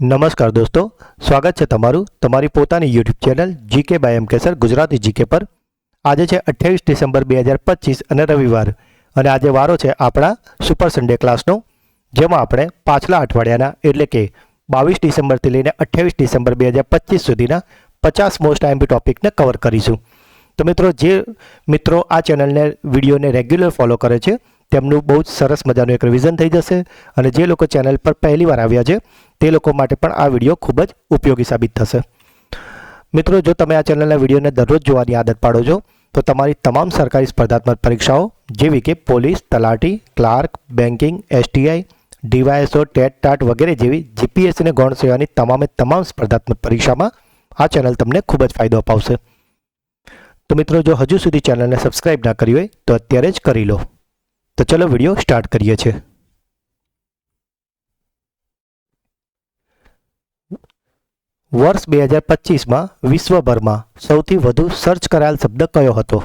નમસ્કાર દોસ્તો, સ્વાગત છે તમારું તમારી પોતાની YouTube channel GK by M Kesar Gujarati GK પર. આજે છે અઠ્યાવીસ ડિસેમ્બર બે હજાર પચીસ અને રવિવાર અને આજે વારો છે આપણા સુપર સન્ડે ક્લાસનો જેમાં આપણે પાછલા અઠવાડિયાના એટલે કે બાવીસ ડિસેમ્બરથી લઈને અઠ્યાવીસ ડિસેમ્બર બે હજાર પચીસ સુધીના પચાસ મોસ્ટ આઈમ્પી ટોપિકને કવર કરીશું. તો મિત્રો, જે મિત્રો આ ચેનલને, વિડીયોને રેગ્યુલર ફોલો કરે છે તેમનું બહુ જ સરસ મજાનું એક રિવિઝન થઈ જશે અને જે લોકો ચેનલ પર પહેલીવાર આવ્યા છે, તે લોકો માટે પણ આ વીડિયો ખૂબ જ ઉપયોગી સાબિત થશે. મિત્રો, જો તમે આ ચેનલના વિડીયોને દરરોજ જોવાની આદત પાડો છો, તો તમારી તમામ સરકારી સ્પર્ધાત્મક પરીક્ષાઓ, જેવી કે પોલીસ, તલાટી, clerk, banking STI DYSO TET, TAT વગેરે જેવી જીપીએસસીને ગૌણ સેવાની તમામે તમામ સ્પર્ધાત્મક પરીક્ષામાં આ ચેનલ તમને ખૂબ જ ફાયદો અપાવશે. તો મિત્રો, જો હજુ સુધી ચેનલને સબસ્ક્રાઇબ ના કરી હોય, તો અત્યારે જ કરી લો. તો ચલો વીડિયો સ્ટાર્ટ કરીએ છીએ. વર્ષ બે હજાર પચીસમાં વિશ્વભરમાં સૌથી વધુ સર્ચ કરાયેલ શબ્દ કયો હતો?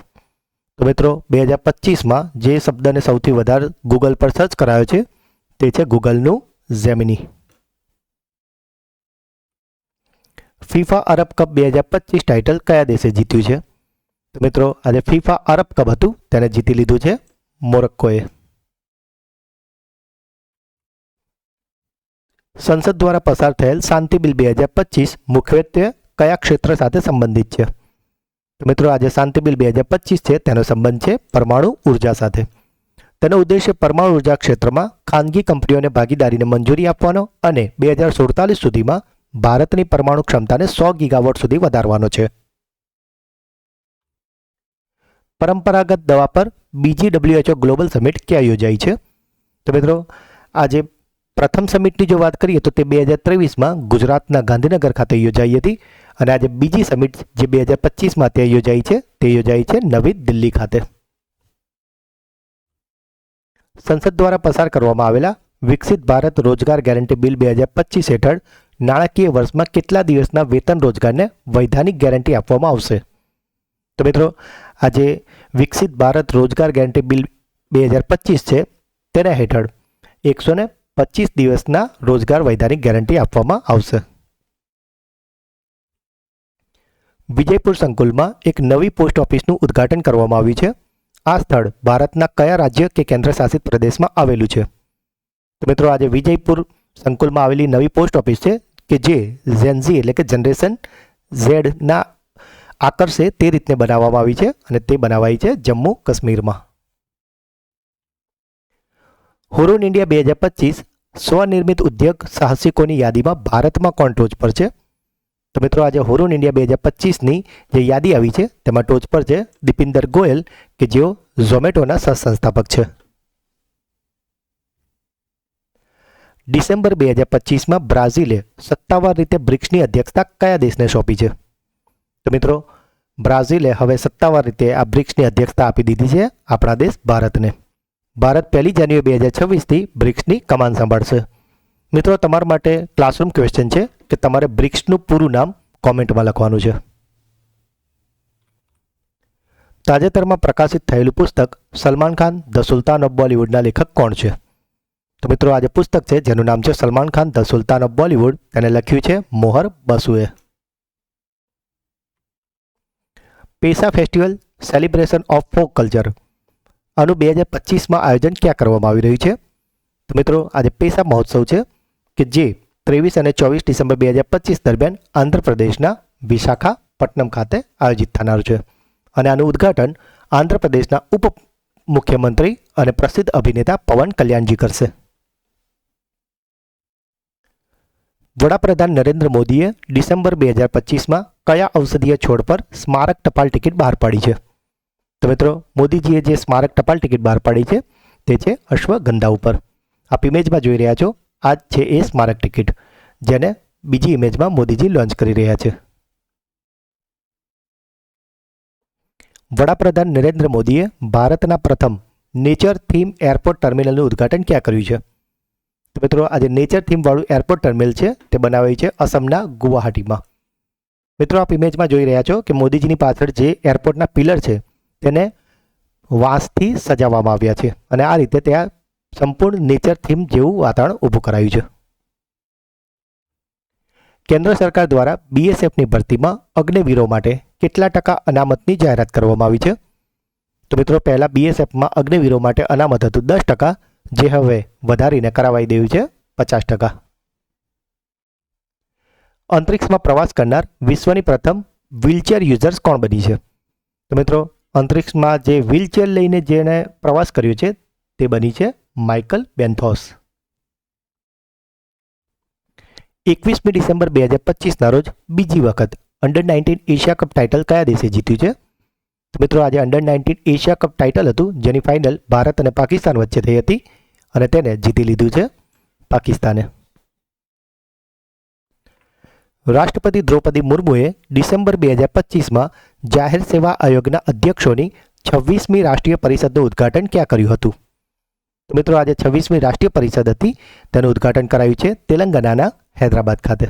તો મિત્રો, બે હજાર પચીસમાં જે શબ્દને સૌથી વધારે ગૂગલ પર સર્ચ કરાયો છે, તે છે ગૂગલનું ઝેમિની ફીફા અરબ કપ બે હજાર પચીસ ટાઇટલ કયા દેશે જીત્યું છે? તો મિત્રો, આજે ફીફા અરબ કપ હતું, તેને જીતી લીધું છે મોરક્કોએ. સંસદ દ્વારા પસાર થયેલ શાંતિ બિલ બે હજાર પચીસ મુખ્યત્વે કયા ક્ષેત્ર સાથે સંબંધિત છે? મિત્રો, આજે શાંતિ બિલ બે હજાર પચીસ છે, તેનો સંબંધ છે પરમાણુ ઊર્જા સાથે. તેનો ઉદ્દેશ્ય પરમાણુ ઊર્જા ક્ષેત્રમાં ખાનગી કંપનીઓને ભાગીદારીને મંજૂરી આપવાનો અને બે હજાર સુડતાલીસ સુધીમાં ભારતની પરમાણુ ક્ષમતાને સો ગીગાવોટ સુધી વધારવાનો છે. પરંપરાગત દવા પર બીજી ડબલ્યુએચઓ ગ્લોબલ સમિટ ક્યાં યોજાઈ છે? તો મિત્રો, આજે પ્રથમ સમિટની જો વાત કરીએ તો તે બે હજાર ત્રેવીસમાં ગુજરાતના ગાંધીનગર ખાતે યોજાઈ હતી અને આજે બીજી સમિટ જે બે હજાર પચીસમાં ત્યાં યોજાઈ છે, તે યોજાઈ છે નવી દિલ્હી ખાતે. સંસદ દ્વારા પસાર કરવામાં આવેલા વિકસિત ભારત રોજગાર ગેરંટી બિલ બે હજાર પચીસ હેઠળ નાણાકીય વર્ષમાં કેટલા દિવસના વેતન રોજગારને વૈધાનિક ગેરંટી આપવામાં આવશે? તો મિત્રો, આજે વિકસિત ભારત રોજગાર ગેરંટી બિલ બે હજાર પચીસ છે તેના હેઠળ એકસો ને પચીસ દિવસના રોજગાર વૈધાનિક ગેરંટી આપવામાં આવશે. વિજયપુર સંકુલમાં એક નવી પોસ્ટ ઓફિસનું ઉદ્ઘાટન કરવામાં આવ્યું છે. આ સ્થળ ભારતના કયા રાજ્ય કે કેન્દ્ર શાસિત પ્રદેશમાં આવેલું છે? તો મિત્રો, આજે વિજયપુર સંકુલમાં આવેલી નવી પોસ્ટ ઓફિસ છે કે જે ઝેનઝી એટલે કે જનરેશન ઝેડના આકર્ષે તે રીતને બનાવવામાં આવી છે અને તે બનાવાઈ છે જમ્મુ કાશ્મીરમાં. હુરુન ઇન્ડિયા બે હજાર પચીસ સ્વનિર્મિત ઉદ્યોગ સાહસિકોની યાદીમાં ભારતમાં કોણ ટોચ પર છે? તો મિત્રો આજે હુરુન ઇન્ડિયા બે હજાર પચીસની જે યાદી આવી છે તેમાં ટોચ પર છે દીપિંદર ગોયલ કે જેઓ ઝોમેટોના સહસંસ્થાપક છે. ડિસેમ્બર બે હજાર પચીસમાં બ્રાઝિલે સત્તાવાર રીતે બ્રિક્સની અધ્યક્ષતા કયા દેશને સોંપી છે? તો મિત્રો, બ્રાઝિલે હવે સત્તાવાર રીતે આ બ્રિક્સની અધ્યક્ષતા આપી દીધી છે આપણા દેશ ભારતને. ભારત પહેલી જાન્યુઆરી બે હજાર છવ્વીસથી બ્રિક્સની કમાન સંભાળશે. મિત્રો, તમારા માટે ક્લાસરૂમ ક્વેશ્ચન છે કે તમારે બ્રિક્સનું પૂરું નામ કોમેન્ટમાં લખવાનું છે. તાજેતરમાં પ્રકાશિત થયેલું પુસ્તક Salman Khan, the sultan of બોલિવૂડના લેખક કોણ છે? તો મિત્રો, આજે પુસ્તક છે જેનું નામ છે Salman Khan, the sultan of Bollywood. તેને લખ્યું છે Mohar બસુએ. PESA festival celebration of folk culture. આનું બે હજાર પચીસમાં આયોજન ક્યાં કરવામાં આવી રહ્યું છે? તો મિત્રો, આજે પેસા મહોત્સવ છે કે જે ત્રેવીસ અને ચોવીસ ડિસેમ્બર બે હજાર પચીસ દરમિયાન આંધ્રપ્રદેશના વિશાખાપટ્ટનમ ખાતે આયોજિત થનારું છે. અને આનું ઉદ્ઘાટન આંધ્રપ્રદેશના ઉપ મુખ્યમંત્રી અને પ્રસિદ્ધ અભિનેતા પવન કલ્યાણજી કરશે. વડાપ્રધાન નરેન્દ્ર મોદીએ ડિસેમ્બર બે હજાર પચીસમાં કયા ઔષધીય છોડ પર સ્મારક ટપાલ ટિકિટ બહાર પાડી છે? તો મિત્રો, મોદીજીએ જે સ્મારક ટપાલ ટિકિટ બહાર પાડી છે, તે છે અશ્વગંધા ઉપર. આપ ઇમેજમાં જોઈ રહ્યા છો, આ છે એ સ્મારક ટિકિટ, જેને બીજી ઇમેજમાં મોદીજી લોન્ચ કરી રહ્યા છે. વડાપ્રધાન નરેન્દ્ર મોદીએ ભારતના પ્રથમ નેચર થીમ એરપોર્ટ ટર્મિનલનું ઉદ્ઘાટન ક્યાં કર્યું છે? તો મિત્રો, આજે નેચર થીમવાળું એરપોર્ટ ટર્મિનલ છે. તે બનાવ્યું છે અસમના ગુવાહાટીમાં. મિત્રો, આપ ઇમેજમાં જોઈ રહ્યા છો કે મોદીજીની પાછળ જે એરપોર્ટના પિલર છે, તેને વાંસથી સજાવવામાં આવ્યા છે. અને આ રીતે ત્યાં સંપૂર્ણ નેચર થીમ જેવું વાતાવરણ ઊભું કરાયું છે. કેન્દ્ર સરકાર દ્વારા બીએસએફની ભરતીમાં અગ્નિવીરો માટે કેટલા ટકા અનામતની જાહેરાત કરવામાં આવી છે? તો મિત્રો, પહેલાં બીએસએફમાં અગ્નિવીરો માટે અનામત હતું દસ ટકા જે હવે વધારીને કરાવાઈ દેવું છે પચાસ ટકા. અંતરિક્ષમાં પ્રવાસ કરનાર વિશ્વની પ્રથમ વ્હીલચેર યુઝર્સ કોણ બની છે? તો મિત્રો, અંતરિક્ષમાં જે વ્હીલચેર લઈને જેણે પ્રવાસ કર્યો છે તે બની છે માઇકલ બેન્થોસ. એકવીસમી ડિસેમ્બર બે હજાર પચીસના રોજ બીજી વખત under nineteen Asia cup title કયા દેશે જીત્યું છે? તો મિત્રો, આજે under nineteen Asia cup title હતું, જેની ફાઇનલ ભારત અને પાકિસ્તાન વચ્ચે થઈ હતી. અને તેને જીતી લીધું છે પાકિસ્તાને. રાષ્ટ્રપતિ દ્રૌપદી મુર્મુએ ડિસેમ્બર બે હજાર પચીસમાં જાહેર સેવા આયોગના અધ્યક્ષોની છવ્વીસમી રાષ્ટ્રીય પરિષદનું ઉદ્ઘાટન ક્યાં કર્યું હતું? મિત્રો, આજે છવ્વીસમી રાષ્ટ્રીય પરિષદ હતી. તેનું ઉદ્ઘાટન કરાયું છે તેલંગાનાના હૈદરાબાદ ખાતે.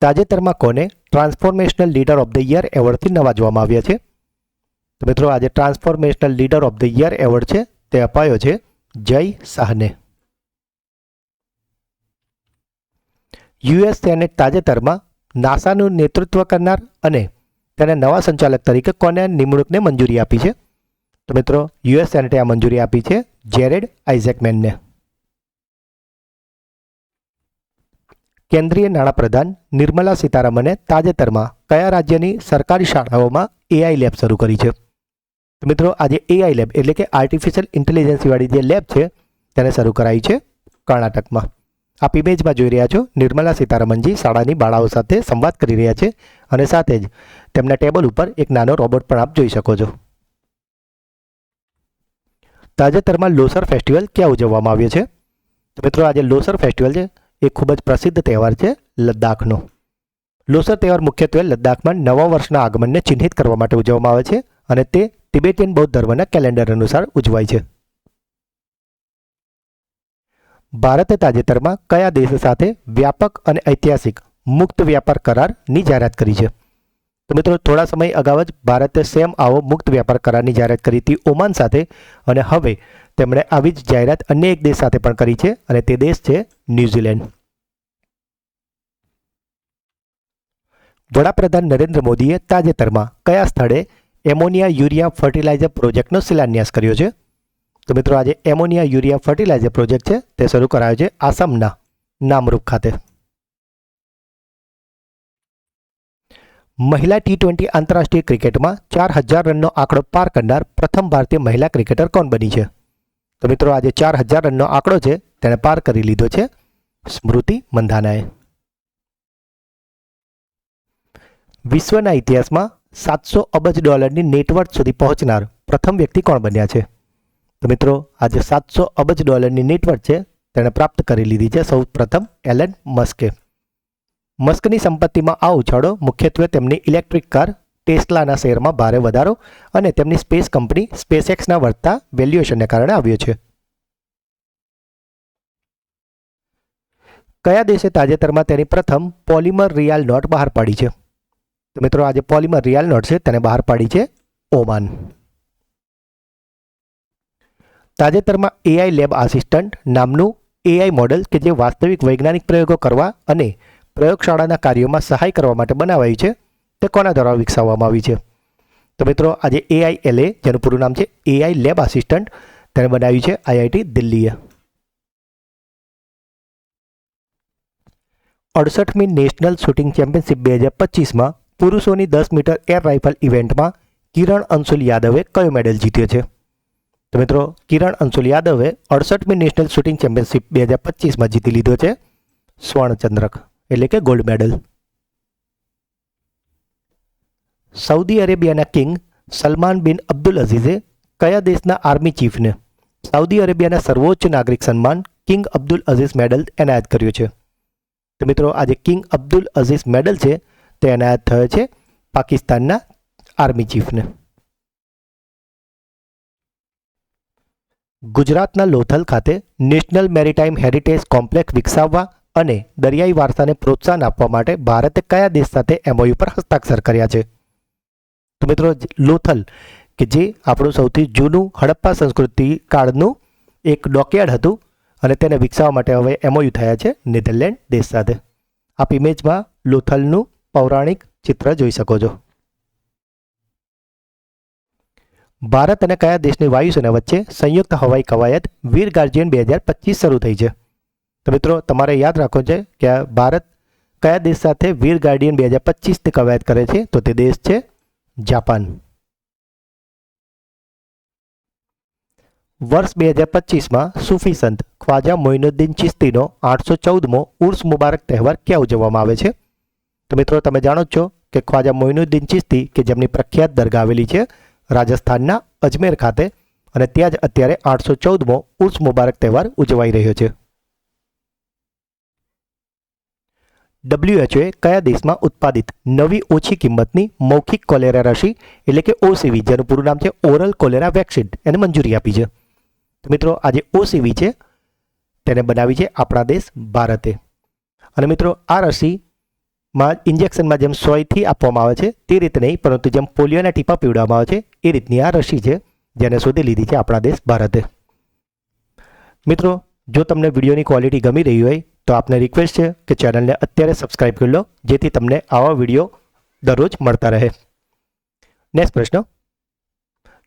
તાજેતરમાં કોને transformational leader of the year એવોર્ડથી નવાજવામાં આવ્યા છે? તો મિત્રો આજે transformational leader of the year award છે. તે અપાયો છે જય શાહને. યુએસ સેનેટ તાજેતરમાં નાસાનું નેતૃત્વ કરનાર અને તેના નવા સંચાલક તરીકે કોને નિમણૂકને મંજૂરી આપી છે? તો મિત્રો યુએસ સેનેટે આ મંજૂરી આપી છે જેરેડ આઇઝેકમેનને. કેન્દ્રીય નાણાપ્રધાન નિર્મલા સીતારામને તાજેતરમાં કયા રાજ્યની સરકારી શાળાઓમાં એઆઈ લેબ શરૂ કરી છે? તો મિત્રો, આજે એઆઈ લેબ એટલે કે આર્ટિફિશિયલ ઇન્ટેલિજન્સવાળી જે લેબ છે, તેને શરૂ કરાઈ છે કર્ણાટકમાં. આપ ઇમેજમાં જોઈ રહ્યા છો, નિર્મલા સીતારામનજી શાળાની બાળાઓ સાથે સંવાદ કરી રહ્યા છે અને સાથે જ તેમના ટેબલ ઉપર એક નાનો રોબોટ પણ આપ જોઈ શકો છો. તાજેતરમાં લોસર ફેસ્ટિવલ ક્યાં ઉજવવામાં આવ્યો છે? મિત્રો, આજે લોસર ફેસ્ટિવલ છે, એ ખૂબ જ પ્રસિદ્ધ તહેવાર છે લદ્દાખનો. લોસર તહેવાર મુખ્યત્વે લદ્દાખમાં નવા વર્ષના આગમનને ચિહ્નિત કરવા માટે ઉજવવામાં આવે છે અને તે તિબેટિયન બૌદ્ધ ધર્મના કેલેન્ડર અનુસાર ઉજવાય છે. ભારતે તાજેતરમાં કયા દેશ સાથે વ્યાપક અને ઐતિહાસિક મુક્ત વ્યાપાર કરારની જાહેરાત કરી છે? તો મિત્રો, થોડા સમય અગાઉ જ ભારતે સેમ આવો મુક્ત વ્યાપાર કરારની જાહેરાત કરી હતી ઓમાન સાથે અને હવે તેમણે આવી જ જાહેરાત અન્ય એક દેશ સાથે પણ કરી છે અને તે દેશ છે ન્યૂઝીલેન્ડ. વડાપ્રધાન નરેન્દ્ર મોદીએ તાજેતરમાં કયા સ્થળે એમોનિયા યુરિયા ફર્ટિલાઇઝર પ્રોજેક્ટનો શિલાન્યાસ કર્યો છે. તો મિત્રો, આજે એમોનિયા યુરિયા ફર્ટિલાઇઝર પ્રોજેક્ટ છે, તે શરૂ કરાયો છે આસામના નામરૂપ ખાતે. મહિલા ટી ટ્વેન્ટી આંતરરાષ્ટ્રીય ક્રિકેટમાં ચાર હજાર રનનો આંકડો પાર કરનાર પ્રથમ ભારતીય મહિલા ક્રિકેટર કોણ બની છે? તો મિત્રો, આજે ચાર હજાર રનનો આંકડો છે, તેણે પાર કરી લીધો છે સ્મૃતિ મંધાનાએ. વિશ્વના ઇતિહાસમાં સાતસો અબજ ડોલરની નેટવર્થ સુધી પહોંચનાર પ્રથમ વ્યક્તિ કોણ બન્યા છે? તો મિત્રો આજે સાતસો અબજ ડોલરની નેટવર્થ છે, તેણે પ્રાપ્ત કરી લીધી છે સૌ પ્રથમ એલન મસ્કે. મસ્કની સંપત્તિમાં આ ઉછાળો મુખ્યત્વે તેમની ઇલેક્ટ્રિક કાર ટેસ્લાના શેરમાં ભારે વધારો અને તેમની સ્પેસ કંપની સ્પેસએક્સના વધતા વેલ્યુએશનને કારણે આવ્યો છે. કયા દેશે તાજેતરમાં તેની પ્રથમ પોલિમર રિયાલ નોટ બહાર પાડી છે? તો મિત્રો આજે પોલીમર રિયાલ નોટ છે, તેને બહાર પાડી છે ઓમાન. તાજેતરમાં એઆઈ લેબ આસિસ્ટન્ટ નામનું એઆઈ મોડલ કે જે વાસ્તવિક વૈજ્ઞાનિક પ્રયોગો કરવા અને પ્રયોગશાળાના કાર્યોમાં સહાય કરવા માટે બનાવાયું છે, તે કોના દ્વારા વિકસાવવામાં આવી છે? તો મિત્રો આજે એઆઈ એલએ જેનું પૂરું નામ છે એઆઈ લેબ આસિસ્ટન્ટ તેને બનાવ્યું છે આઈઆઈટી દિલ્હીએ. અડસઠમી નેશનલ શૂટિંગ ચેમ્પિયનશિપ બે હજાર પચીસમાં પુરુષોની દસ મીટર એર રાઇફલ ઇવેન્ટમાં કિરણ અંશુલ યાદવે કયો મેડલ જીત્યો છે? તો મિત્રો, કિરણ અંશુલ યાદવે અડસઠમી નેશનલ શૂટિંગ ચેમ્પિયનશિપ બે હજાર પચીસમાં જીતી લીધો છે. સ્વર્ણચંદ્રક એટલે કે ગોલ્ડ મેડલ સાઉદી અરેબિયાના કિંગ સલમાન બિન અબ્દુલ અઝીઝે કયા દેશના આર્મી ચીફને સાઉદી અરેબિયાના સર્વોચ્ચ નાગરિક સન્માન કિંગ અબ્દુલ અઝીઝ મેડલ એનાયત કર્યો છે? તો મિત્રો, આજે કિંગ અબ્દુલ અઝીઝ મેડલ છે તે એનાયત થયો છે પાકિસ્તાનના આર્મી ચીફને. ગુજરાતના લોથલ ખાતે નેશનલ મેરીટાઈમ હેરિટેજ કોમ્પ્લેક્સ વિકસાવવા અને દરિયાઈ વારસાને પ્રોત્સાહન આપવા માટે ભારતે કયા દેશ સાથે એમઓયુ પર હસ્તાક્ષર કર્યા છે? તો મિત્રો લોથલ, કે જે આપણું સૌથી જૂનું હડપ્પા સંસ્કૃતિ કાળનું એક ડોકયાર્ડ હતું અને તેને વિકસાવવા માટે હવે એમઓયુ થયા છે નેધરલેન્ડ દેશ સાથે. આપ ઇમેજમાં લોથલનું પૌરાણિક ચિત્ર જોઈ શકો છો. ભારત અને કયા દેશની વાયુસેના વચ્ચે સંયુક્ત હવાઈ કવાયત વીર ગાર્જિયન બે હજાર પચીસ શરૂ થઈ છે? તો મિત્રો, તમારે યાદ રાખવું છે કે ભારત કયા દેશ સાથે વીર ગાર્ડિયન બે હજાર પચીસની કવાયત કરે છે? તો તે દેશ છે જાપાન. વર્ષ બે હજાર પચીસમાં સૂફી સંત ખ્વાજા મોઇનુદ્દીન ચિસ્તીનો આઠસો ચૌદમો ઉર્સ મુબારક તહેવાર ક્યાં ઉજવવામાં આવે છે? તો મિત્રો, તમે જાણો જ છો કે ખ્વાજા મોઇનુદ્દીન ચિસ્તી કે જેમની પ્રખ્યાત દરગાહ આવેલી છે રાજસ્થાનના અજમેર ખાતે અને ત્યાં જ અત્યારે આઠસો ચૌદમો ઉર્સ મુબારક તહેવાર ઉજવાઈ રહ્યો છે. ડબ્લ્યુએચઓએ કયા દેશમાં ઉત્પાદિત નવી ઓછી કિંમતની મૌખિક કોલેરા રસી એટલે કે ઓસીવી, જેનું પૂરું નામ છે ઓરલ કોલેરા વેક્સિન, એને મંજૂરી આપી છે. મિત્રો આજે ઓસીવી છે, તેને બનાવી છે આપણા દેશ ભારતે. અને મિત્રો, આ રસીમાં ઇન્જેક્શનમાં જેમ સોયથી આપવામાં આવે છે, તે રીત નહીં, પરંતુ જેમ પોલિયોના ટીપા પીવડાવવામાં આવે છે, એ રીતની આ રસી છે, જેને શોધી લીધી છે આપણા દેશ ભારતે. મિત્રો, જો તમને વિડીયોની ક્વોલિટી ગમી રહી હોય, તો આપને રિક્વેસ્ટ છે કે ચેનલને અત્યારે સબસ્ક્રાઇબ કરી લો, જેથી તમને આવા વીડિયો દરરોજ મળતા રહે. નેક્સ્ટ પ્રશ્ન.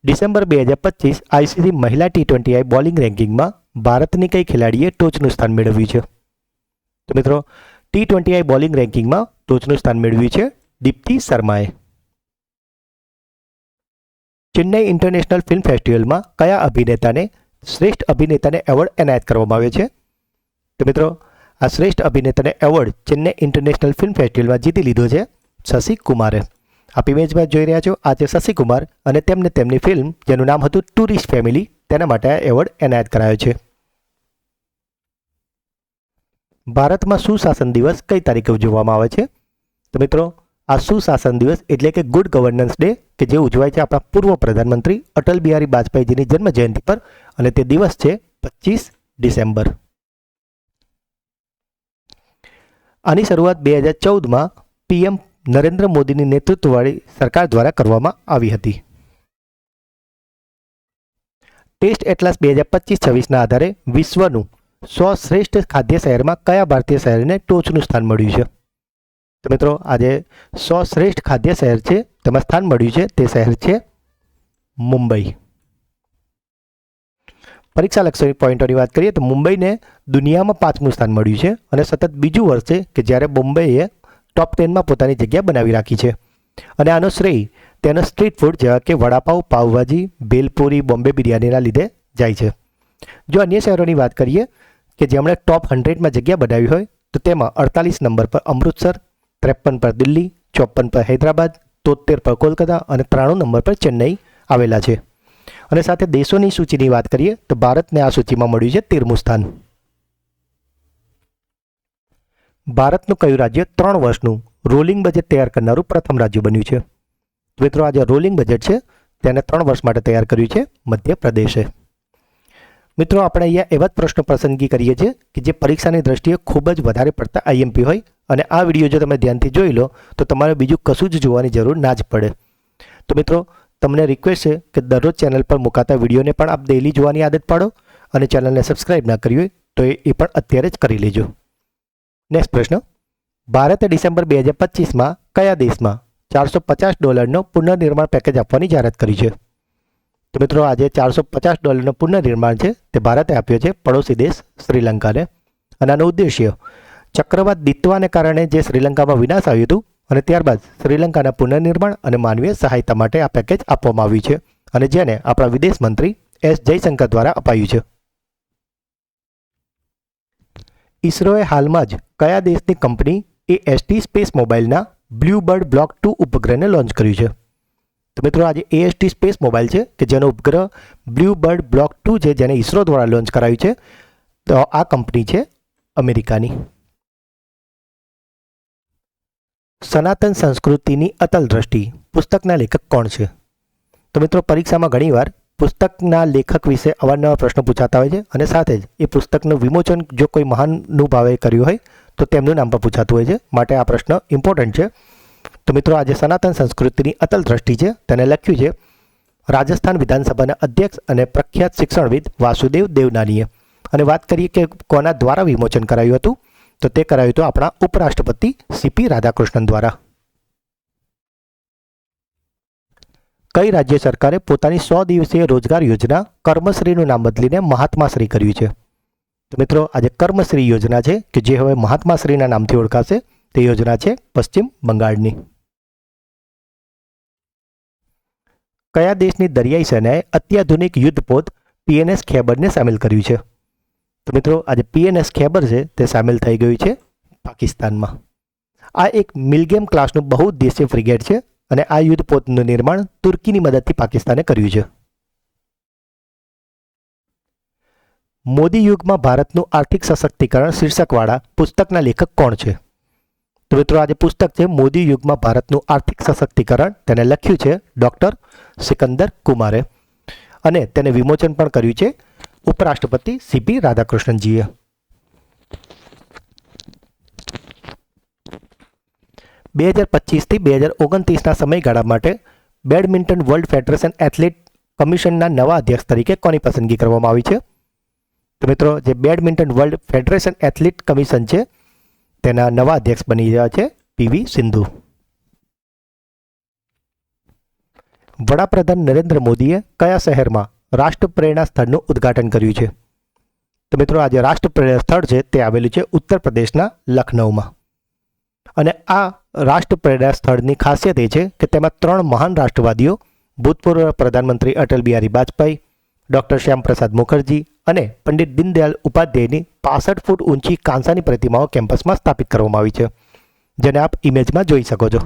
ડિસેમ્બર બે હજાર પચીસ આઈસીસી મહિલા ટી ટ્વેન્ટી આઈ બોલિંગ રેન્કિંગમાં ભારતની કઈ ખેલાડીએ ટોચનું સ્થાન મેળવ્યું છે? તો મિત્રો, ટી ટ્વેન્ટી આઈ બોલિંગ રેન્કિંગમાં ટોચનું સ્થાન મેળવ્યું છે. દીપ્તિ શર્માએ. ચેન્નઈ ઇન્ટરનેશનલ ફિલ્મ ફેસ્ટિવલમાં કયા અભિનેતાને શ્રેષ્ઠ અભિનેતાને એવોર્ડ એનાયત કરવામાં આવ્યો છે? તો મિત્રો, આ શ્રેષ્ઠ અભિનેતાને એવોર્ડ ચેન્નઈ ઇન્ટરનેશનલ ફિલ્મ ફેસ્ટિવલમાં જીતી લીધો છે શશી કુમારે આપ ઇમેજમાં જોઈ રહ્યા છો આ છે શશી કુમાર અને તેમને તેમની ફિલ્મ, જેનું નામ હતું ટુરિસ્ટ ફેમિલી, તેના માટે આ એવોર્ડ એનાયત કરાયો છે. ભારતમાં સુશાસન દિવસ કઈ તારીખે ઉજવવામાં આવે છે? તો મિત્રો, આ સુશાસન દિવસ એટલે કે ગુડ ગવર્નન્સ ડે કે જે ઉજવાય છે આપણા પૂર્વ પ્રધાનમંત્રી અટલ બિહારી વાજપેયીજીની જન્મ જયંતિ પર, અને તે દિવસ છે પચીસ ડિસેમ્બર. આની શરૂઆત બે હજાર ચૌદમાં પીએમ નરેન્દ્ર મોદીની નેતૃત્વવાળી સરકાર દ્વારા કરવામાં આવી હતી. ટેસ્ટ એટલાસ બે હજાર પચીસ છવ્વીસના આધારે વિશ્વનું સો શ્રેષ્ઠ ખાદ્ય શહેરમાં કયા ભારતીય શહેરને ટોચનું સ્થાન મળ્યું છે? તો મિત્રો, આજે સો શ્રેષ્ઠ ખાદ્ય શહેર છે, તેમાં સ્થાન મળ્યું છે, તે શહેર છે મુંબઈ. પરીક્ષા લક્ષી પોઈન્ટોની વાત કરીએ, તો મુંબઈને દુનિયામાં પાંચમું સ્થાન મળ્યું છે અને સતત બીજું વર્ષ છે કે જ્યારે મુંબઈએ ટોપ ટેનમાં પોતાની જગ્યા બનાવી રાખી છે. અને આનો શ્રેય તેના સ્ટ્રીટ ફૂડ જેવા કે વડાપાઉં પાવભાજી ભેલપુરી, બોમ્બે બિરયાનીના લીધે જાય છે. જો અન્ય શહેરોની વાત કરીએ કે જેમણે ટોપ હંડ્રેડમાં જગ્યા બનાવી હોય, તો તેમાં અડતાલીસ નંબર પર અમૃતસર ત્રેપન પર દિલ્હી, ચોપન પર હૈદરાબાદ તોતેર પર કોલકાતા અને ત્રાણું નંબર પર ચેન્નઈ આવેલા છે. અને સાથે દેશોની સૂચિની વાત કરીએ, તો ભારતને આ સૂચિમાં મળ્યું છે તેરમું સ્થાન. ભારતનું કયું રાજ્ય ત્રણ વર્ષનું રોલિંગ બજેટ તૈયાર કરનારું પ્રથમ રાજ્ય બન્યું છે? મિત્રો, આ જે રોલિંગ બજેટ છે, તેને ત્રણ વર્ષ માટે તૈયાર કર્યું છે મધ્યપ્રદેશે. મિત્રો, આપણે અહીંયા એવા જ પ્રશ્નો પસંદગી કરીએ છીએ કે જે પરીક્ષાની દ્રષ્ટિએ ખૂબ જ વધારે પડતા આઈએમપી હોય અને આ વીડિયો જો તમે ધ્યાનથી જોઈ લો, તો તમારે બીજું કશું જ જોવાની જરૂર ના જ પડે. તો મિત્રો, તમને રિક્વેસ્ટ છે કે દરરોજ ચેનલ પર મુકાતા વિડીયોને પણ આપ ડેલી જોવાની આદત પાડો અને ચેનલને સબસ્ક્રાઇબ ના કરી હોય, તો એ પણ અત્યારે જ કરી લેજો. નેક્સ્ટ પ્રશ્ન. ભારતે ડિસેમ્બર બે હજાર પચીસમાં કયા દેશમાં ચારસો પચાસ ડોલરનો પુનર્નિર્માણ પેકેજ આપવાની જાહેરાત કરી છે? તો મિત્રો, આજે ચારસો પચાસ ડોલરનો પુનર્નિર્માણ છે તે ભારતે આપ્યો છે, પડોશી દેશ શ્રીલંકાને. અને આનો ઉદ્દેશ્ય ચક્રવાત દિત્વાને કારણે જે શ્રીલંકામાં વિનાશ આવ્યું હતું અને ત્યારબાદ શ્રીલંકાના પુનર્નિર્માણ અને માનવીય સહાયતા માટે આ પેકેજ આપવામાં આવ્યું છે અને જેને આપણા વિદેશ મંત્રી એસ જયશંકર દ્વારા અપાયું છે. ઇસરોએ હાલમાં જ કયા દેશની કંપની એ એસટી સ્પેસ મોબાઈલના બ્લુબર્ડ બ્લોક ટુ ઉપગ્રહને લોન્ચ કર્યું છે? તો મિત્રો આજે એએસટી સ્પેસ મોબાઈલ છે કે જેનો ઉપગ્રહ બ્લુબર્ડ બ્લોક ટુ છે જેને ઇસરો દ્વારા લોન્ચ કરાયું છે, તો આ કંપની છે અમેરિકાની. સનાતન સંસ્કૃતિની અતલ દ્રષ્ટિ. પુસ્તકના લેખક કોણ છે? તો મિત્રો, પરીક્ષામાં ઘણીવાર પુસ્તકના લેખક વિશે અવારનવાર પ્રશ્નો પૂછાતા હોય છે અને સાથે જ એ પુસ્તકનું વિમોચન જો કોઈ મહાનુભાવે કર્યું હોય, તો તેમનું નામ પણ પૂછાતું હોય છે. માટે આ પ્રશ્ન ઇમ્પોર્ટન્ટ છે. તો મિત્રો, આજે સનાતન સંસ્કૃતિની અતલ દ્રષ્ટિ છે. તેને લખ્યું છે, રાજસ્થાન વિધાનસભાના અધ્યક્ષ અને પ્રખ્યાત શિક્ષણવિદ વાસુદેવ દેવનાનીએ. અને વાત કરીએ કે કોના દ્વારા વિમોચન કરાયું હતું? તો તે કરાયું હતું આપણા ઉપરાષ્ટ્રપતિ સીપી રાધાકૃષ્ણન દ્વારા. કઈ રાજ્ય સરકારે પોતાની સો દિવસીય રોજગાર યોજના કર્મશ્રીનું નામ બદલીને મહાત્માશ્રી કર્યું છે? તો મિત્રો, આજે કર્મશ્રી યોજના છે કે જે હવે મહાત્માશ્રીના નામથી ઓળખાશે, તે યોજના છે પશ્ચિમ બંગાળની. કયા દેશની દરિયાઈ સેનાએ અત્યાધુનિક યુદ્ધપોત પીએનએસ ખેબરને સામેલ કર્યું છે? તો મિત્રો, આજે પીએનએસ ખેબર છે, તે સામેલ થઈ ગયું છે પાકિસ્તાનમાં. આ એક મિલગેમ ક્લાસનું બહુદ્દેશીય ફ્રિગેટ છે અને આ યુદ્ધ પોતનું નિર્માણ તુર્કીની મદદથી પાકિસ્તાને કર્યું છે. મોદી યુગમાં ભારતનું આર્થિક સશક્તિકરણ શીર્ષકવાળા પુસ્તકના લેખક કોણ છે? તો મિત્રો, આજે પુસ્તક છે, મોદી યુગમાં ભારતનું આર્થિક સશક્તિકરણ. તેને લખ્યું છે ડૉક્ટર સિકંદર કુમારે. અને તેને વિમોચન પણ કર્યું છે ઉપરાષ્ટ્રપતિ સીપી રાધાકૃષ્ણનજીએ. બે હજાર પચીસથી બે હજાર ઓગણત્રીસના સમયગાળા માટે બેડમિન્ટન વર્લ્ડ ફેડરેશન એથ્લેટ કમિશનના નવા અધ્યક્ષ તરીકે કોની પસંદગી કરવામાં આવી છે? તો મિત્રો, જે badminton world federation athlete commission છે, તેના નવા અધ્યક્ષ બની રહ્યા છે પીવી સિંધુ. વડાપ્રધાન નરેન્દ્ર મોદીએ કયા શહેરમાં રાષ્ટ્રપ્રેરણા સ્થળનું ઉદ્ઘાટન કર્યું છે. તો મિત્રો આજે રાષ્ટ્રપ્રેરણા સ્થળ છે, તે આવેલું છે ઉત્તર પ્રદેશના લખનૌમાં અને આ રાષ્ટ્રપ્રેરણા સ્થળની ખાસિયત એ છે કે તેમાં ત્રણ મહાન રાષ્ટ્રવાદીઓ, ભૂતપૂર્વ પ્રધાનમંત્રી અટલ બિહારી વાજપેયી, ડૉક્ટર શ્યામપ્રસાદ મુખર્જી અને પંડિત દીનદયાળ ઉપાધ્યાયની પાસઠ ફૂટ ઊંચી કાંસાની પ્રતિમાઓ કેમ્પસમાં સ્થાપિત કરવામાં આવી છે. જેને આપ ઇમેજમાં જોઈ શકો છો.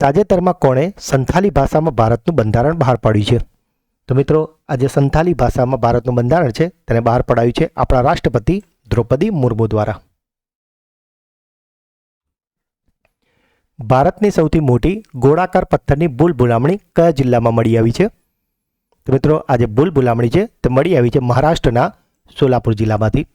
તાજેતરમાં કોણે સંથાલી ભાષામાં ભારતનું બંધારણ બહાર પાડ્યું છે. તો મિત્રો, આજે સંથાલી ભાષામાં ભારતનું બંધારણ છે, તેને બહાર પડાયું છે આપણા રાષ્ટ્રપતિ દ્રૌપદી મુર્મુ દ્વારા. ભારતની સૌથી મોટી ગોળાકાર પથ્થરની ભૂલ ભૂલામણી કયા જિલ્લામાં મળી આવી છે? તો મિત્રો, આજે ભૂલ ભૂલામણી છે, તે મળી આવી છે મહારાષ્ટ્રના સોલાપુર જિલ્લામાંથી.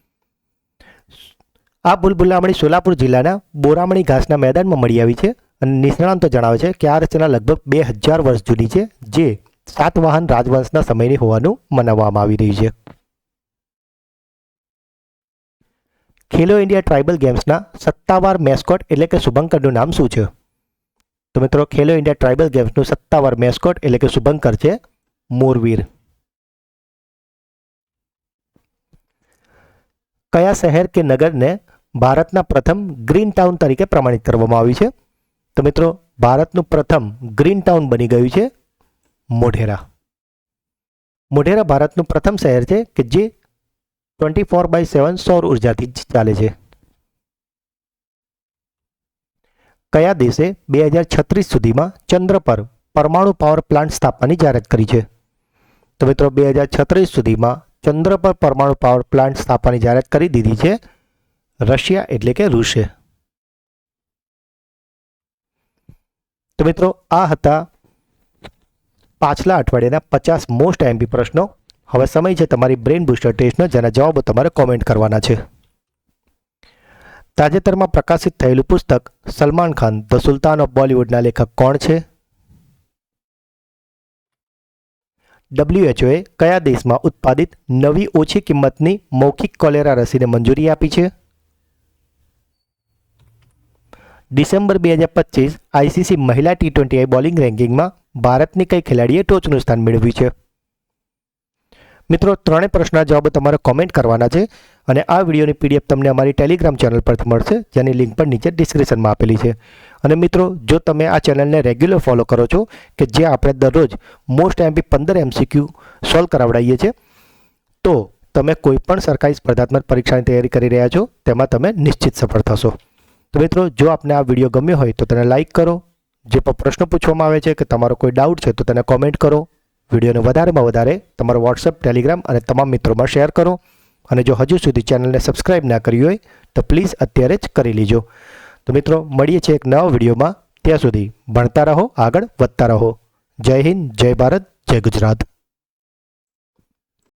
આ ભૂલ ભૂલામણી સોલાપુર જિલ્લાના બોરામણી ઘાસના મેદાનમાં મળી આવી છે. અને નિષ્ણાંતો જણાવે છે કે આ રચના લગભગ બે હજાર વર્ષ જૂની છે, જે સાતવાહન રાજવંશના સમયની હોવાનું મનાવવામાં આવી રહ્યું છે. ખેલો ઇન્ડિયા ટ્રાઇબલ ગેમ્સના સત્તાવાર મેસ્કોટ એટલે કે શુભંકરનું નામ શું છે? તો મિત્રો, ખેલો ઇન્ડિયા ટ્રાઇબલ ગેમ્સનું સત્તાવાર મેસ્કોટ એટલે કે શુભંકર છે મોરવીર. કયા શહેર કે નગરને ભારતના પ્રથમ ગ્રીન ટાઉન તરીકે પ્રમાણિત કરવામાં આવ્યું છે? તો મિત્રો, ભારતનું પ્રથમ ગ્રીન ટાઉન બની ગયું છે મોઢેરા. મોઢેરા ભારતનું પ્રથમ શહેર છે કે જે ટ્વેન્ટી ફોર બાય સેવન સૌર ઉર્જાથી ચાલે છે. કયા દેશે બે હજાર છત્રીસ સુધીમાં ચંદ્ર પર પરમાણુ પાવર પ્લાન્ટ સ્થાપવાની જાહેરાત કરી છે? તો મિત્રો, બે હજાર છત્રીસ સુધીમાં ચંદ્ર પર પરમાણુ પાવર પ્લાન્ટ સ્થાપવાની જાહેરાત કરી દીધી છે રશિયા, એટલે કે રૂસે. તો મિત્રો, આ હતા પાછલા અઠવાડિયાના પચાસ મોસ્ટ એમપી પ્રશ્નો. હવે સમય છે તમારી બ્રેન બુસ્ટર ટેસ્ટનો, જેના જવાબો તમારે કોમેન્ટ કરવાના છે. તાજેતરમાં પ્રકાશિત થયેલું પુસ્તક Salman Khan, the sultan of બોલિવૂડના લેખક કોણ છે? ડબ્લ્યુએચઓએ કયા દેશમાં ઉત્પાદિત નવી ઓછી કિંમતની મૌખિક કોલેરા રસીને મંજૂરી આપી છે? ડિસેમ્બર બે હજાર પચીસ આઈસીસી મહિલા ટી ટ્વેન્ટી આઈ બોલિંગ રેન્કિંગમાં ભારતની કઈ ખેલાડીએ ટોચનું સ્થાન મેળવ્યું છે? મિત્રો, ત્રણેય પ્રશ્નના જવાબો તમારે કોમેન્ટ કરવાના છે અને આ વિડીયોની પીડીએફ તમને અમારી ટેલિગ્રામ ચેનલ પરથી મળશે, જેની લિંક પણ નીચે ડિસ્ક્રિપ્શનમાં આપેલી છે. અને મિત્રો, જો તમે આ ચેનલને રેગ્યુલર ફોલો કરો છો, કે જે આપણે દરરોજ મોસ્ટ એમપી પંદર એમસીક્યુ સોલ્વ કરાવડાવીએ છીએ, તો તમે કોઈપણ સરકારી સ્પર્ધાત્મક પરીક્ષાની તૈયારી કરી રહ્યા છો, તેમાં તમે નિશ્ચિત સફળ થશો. તો મિત્રો, જો આપને આ વીડિયો ગમ્યો હોય તો તેને લાઇક કરો. જે પણ પ્રશ્નો પૂછવામાં આવે છે કે તમારો કોઈ ડાઉટ છે તો તેને કોમેન્ટ કરો. વિડીયોને વધારેમાં વધારે તમારો વોટ્સઅપ ટેલિગ્રામ અને તમામ મિત્રોમાં શેર કરો. અને જો હજુ સુધી ચેનલને સબસ્ક્રાઇબ ના કરી હોય તો પ્લીઝ અત્યારે જ કરી લીજો. તો મિત્રો, મળીએ છીએ એક નવા વિડીયોમાં ત્યાં સુધી ભણતા રહો, આગળ વધતા રહો. જય હિન્દ, જય ભારત, જય ગુજરાત.